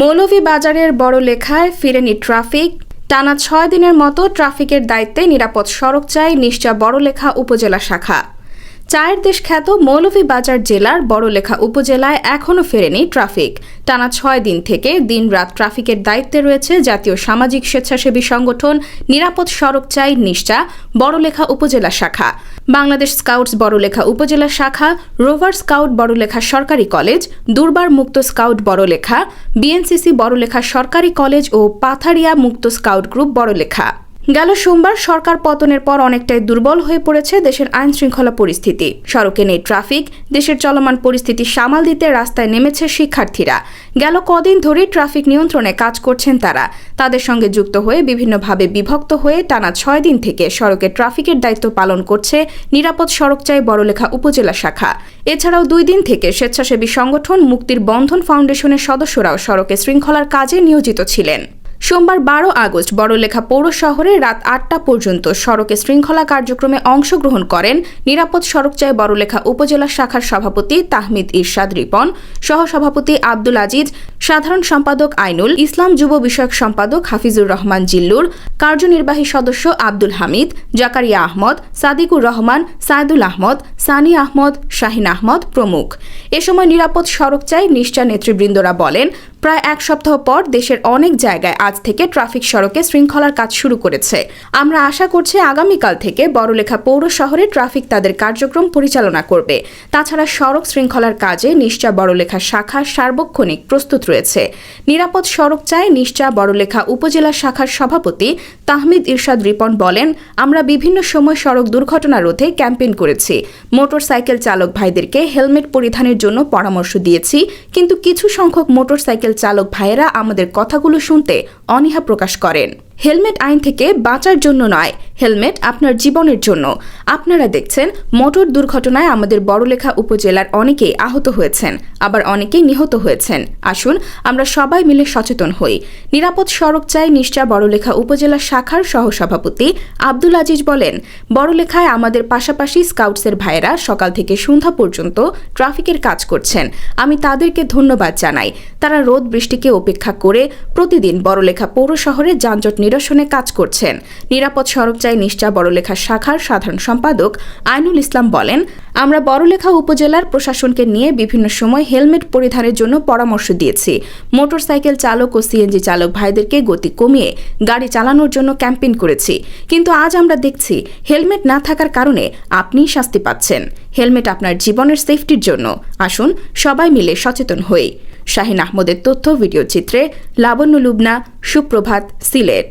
মৌলভীবাজারের বড় লেখায় ফিরেনি ট্রাফিক। টানা ছয় দিনের মতো ট্রাফিকের দায়িত্বে নিরাপদ সড়ক চাই নিশ্চা বড়লেখা উপজেলা শাখা। চায়ের দেশ খ্যাত মৌলভীবাজার জেলার বড়লেখা উপজেলায় এখনও ফেরেনি ট্রাফিক। টানা ছয় দিন থেকে দিনরাত ট্রাফিকের দায়িত্বে রয়েছে জাতীয় সামাজিক স্বেচ্ছাসেবী সংগঠন নিরাপদ সড়ক চাই নিশ্চা, বড়লেখা উপজেলা শাখা। বাংলাদেশ স্কাউটস বড়লেখা উপজেলা শাখা, রোভার স্কাউট বড়লেখা সরকারি কলেজ, দুর্বার মুক্ত স্কাউট বড়লেখা, বিএনসিসি বড়লেখা সরকারি কলেজ ও পাথারিয়া মুক্ত স্কাউট গ্রুপ বড়লেখা। গেল সোমবার সরকার পতনের পর অনেকটাই দুর্বল হয়ে পড়েছে দেশের আইন শৃঙ্খলা পরিস্থিতি। সড়কে নেই ট্রাফিক, দেশের চলমান পরিস্থিতি সামাল দিতে রাস্তায় নেমেছে শিক্ষার্থীরা। গেল কদিন ধরেই ট্রাফিক নিয়ন্ত্রণে কাজ করছেন তারা। তাদের সঙ্গে যুক্ত হয়ে বিভিন্নভাবে বিভক্ত হয়ে টানা ছয় দিন থেকে সড়কে ট্রাফিকের দায়িত্ব পালন করছে নিরাপদ সড়ক চাই বড়লেখা উপজেলা শাখা। এছাড়াও দুই দিন থেকে স্বেচ্ছাসেবী সংগঠন মুক্তির বন্ধন ফাউন্ডেশনের সদস্যরাও সড়কে শৃঙ্খলার কাজে নিয়োজিত ছিলেন। সোমবার বারো আগস্ট বড়লেখা পৌর শহরে রাত আটটা পর্যন্ত সড়কে শৃঙ্খলা কার্যক্রমে অংশগ্রহণ করেন নিরাপদ সড়ক চায় বড়লেখা উপজেলা শাখার সভাপতি তাহমিদ ইরশাদ রিপন, সহসভাপতি আব্দুল আজিজ, সাধারণ সম্পাদক আইনুল ইসলাম, যুব বিষয়ক সম্পাদক হাফিজুর রহমান জিল্লুর, কার্যনির্বাহী সদস্য আব্দুল হামিদ, জাকারিয়া আহমদ, সাদিকুর রহমান সাইদুল আহমদ, সানি আহমদ, শাহিন আহমদ প্রমুখ। এ সময় নিরাপদ সড়ক চাই নিশ্চা নেতৃবৃন্দরা বলেন প্রায় এক সপ্তাহ পর দেশের অনেক জায়গায় আজ থেকে ট্রাফিক সড়কে শৃঙ্খলার কাজ শুরু করেছে। আমরা আশা করছি আগামীকাল থেকে বড়লেখা পৌর শহরে ট্রাফিক তাদের কার্যক্রম পরিচালনা করবে। তাছাড়া সড়ক শৃঙ্খলার কাজে নিশ্চা বড়লেখা শাখা সার্বক্ষণিক প্রস্তুত রয়েছে। নিরাপদ সড়ক চায় নিশ্চা বড়লেখা উপজেলা শাখার সভাপতি তাহমিদ ইরশাদ রিপন বলেন, আমরা বিভিন্ন সময় সড়ক দুর্ঘটনা রোধে ক্যাম্পেইন করেছি। মোটরসাইকেল চালক ভাইদেরকে হেলমেট পরিধানের জন্য পরামর্শ দিয়েছি, কিন্তু কিছু সংখ্যক মোটরসাইকেল চালক ভাইয়েরা আমাদের কথাগুলো শুনতে অনীহা প্রকাশ করেন। হেলমেট আইন থেকে বাঁচার জন্য নয়, হেলমেট আপনার জীবনের জন্য। আপনারা দেখছেন মোটর দুর্ঘটনায় আমাদের বড়লেখা উপজেলার অনেকেই আহত হয়েছেন, আবার অনেকেই নিহত হয়েছেন। আসুন, আমরা সবাই মিলে সচেতন হই। নিরাপদ সড়ক চাই নিশ্চয় বড়লেখা উপজেলা শাখার সহসভাপতি আব্দুল আজিজ বলেন, বড়লেখায় আমাদের পাশাপাশি স্কাউটসের ভাইয়েরা সকাল থেকে সন্ধ্যা পর্যন্ত ট্রাফিকের কাজ করছেন। আমি তাদেরকে ধন্যবাদ জানাই। তারা রোদ বৃষ্টিকে উপেক্ষা করে প্রতিদিন বড়লেখা পৌর শহরে যানজট নিরসনে কাজ করছেন। নিরাপদ সড়ক চাই নিশ্চা বড়লেখা শাখার সাধারণ সম্পাদক আইনুল ইসলাম বলেন, আমরা বড়লেখা উপজেলার প্রশাসনকে নিয়ে বিভিন্ন সময় হেলমেট পরিধানের জন্য পরামর্শ দিয়েছি। মোটরসাইকেল চালক ও সিএনজি চালক ভাইদেরকে গতি কমিয়ে গাড়ি চালানোর জন্য ক্যাম্পেইন করেছি। কিন্তু আজ আমরা দেখছি, হেলমেট না থাকার কারণে আপনিই শাস্তি পাচ্ছেন। হেলমেট আপনার জীবনের সেফটির জন্য। আসুন সবাই মিলে সচেতন হই। শাহিন আহমদের তথ্য, ভিডিও চিত্রে লাবণ্য লুবনা, সুপ্রভাত, সিলেট।